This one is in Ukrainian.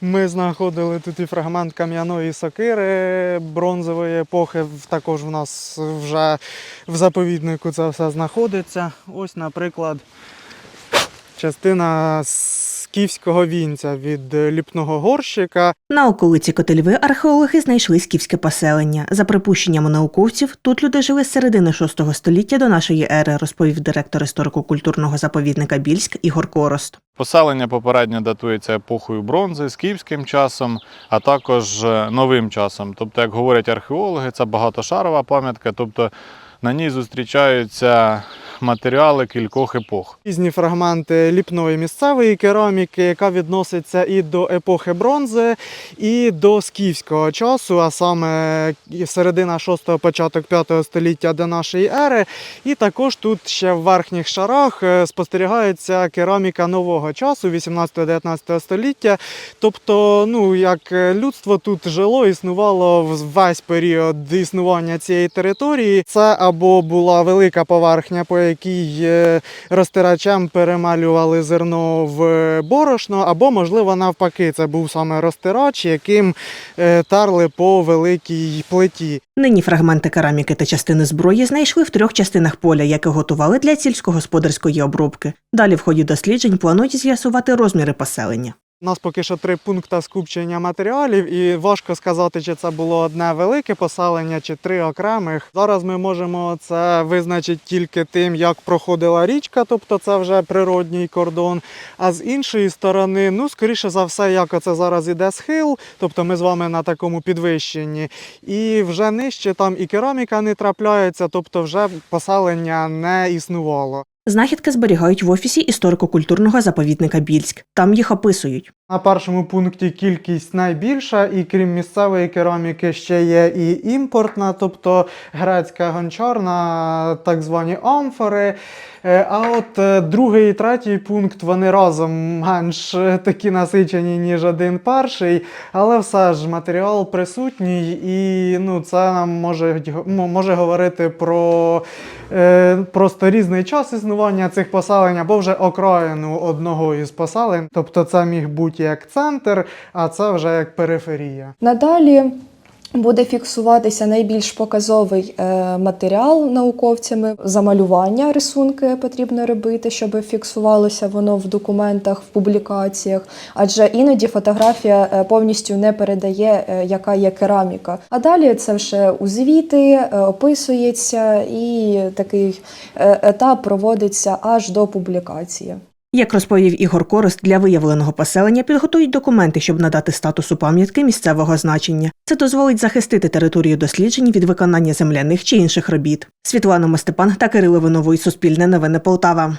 Ми знаходили тут і фрагмент кам'яної сокири бронзової епохи. Також в нас вже в заповіднику це все знаходиться. Ось, наприклад, частина скіфського вінця від ліпного горщика. На околиці Котельви археологи знайшли скіфське поселення. За припущеннями науковців, тут люди жили з середини VI століття до нашої ери, розповів директор історико-культурного заповідника Більськ Ігор Корост. Поселення попередньо датується епохою бронзи, скіфським часом, а також е, новим часом. Тобто, як говорять археологи, це багатошарова пам'ятка, тобто на ній зустрічаються матеріали кількох епох. Різні фрагменти ліпної місцевої кераміки, яка відноситься і до епохи бронзи, і до скіфського часу, а саме середина 6-го, початок 5-го століття до нашої ери. І також тут ще в верхніх шарах е, спостерігається кераміка нового часу, 18-19 століття. Тобто, ну як е, людство тут жило, існувало весь період існування цієї території. Це або була велика поверхня, по якій е, розтирачем перемалювали зерно в борошно, або, можливо, навпаки, це був саме розтирач, яким е, тарли по великій плиті. Нині фрагменти кераміки та частини зброї знайшли в трьох частинах поля, яке готували для сільськогосподарської обробки. Далі в ході досліджень планують з'ясувати розміри поселення. У нас поки що три пункти скупчення матеріалів, і важко сказати, чи це було одне велике поселення, чи три окремих. Зараз ми можемо це визначити тільки тим, як проходила річка, тобто це вже природній кордон. А з іншої сторони, ну скоріше за все, як оце зараз іде схил, тобто ми з вами на такому підвищенні, і вже нижче там і кераміка не трапляється, тобто вже поселення не існувало. Знахідки зберігають в офісі історико-культурного заповідника Більськ. Там їх описують. На першому пункті кількість найбільша, і крім місцевої кераміки, ще є і імпортна, тобто грецька гончарна, так звані амфори. Е, А от е, другий і третій пункт вони разом менш е, такі насичені, ніж один перший, але все ж матеріал присутній, і ну, це нам може, може говорити про е, просто різний час існування цих поселень або вже окраїну одного із поселень. Тобто це міг бути як центр, а це вже як периферія. Надалі буде фіксуватися найбільш показовий е, матеріал науковцями. Замалювання рисунки потрібно робити, щоб фіксувалося воно в документах, в публікаціях. Адже іноді фотографія е, повністю не передає, е, яка є кераміка. А далі це вже у звіти описується, і такий етап проводиться аж до публікації. Як розповів Ігор Корост, для виявленого поселення підготують документи, щоб надати статусу пам'ятки місцевого значення. Це дозволить захистити територію досліджень від виконання земляних чи інших робіт. Світлана Мостепан та Кирило Виновий. Суспільне новини Полтава.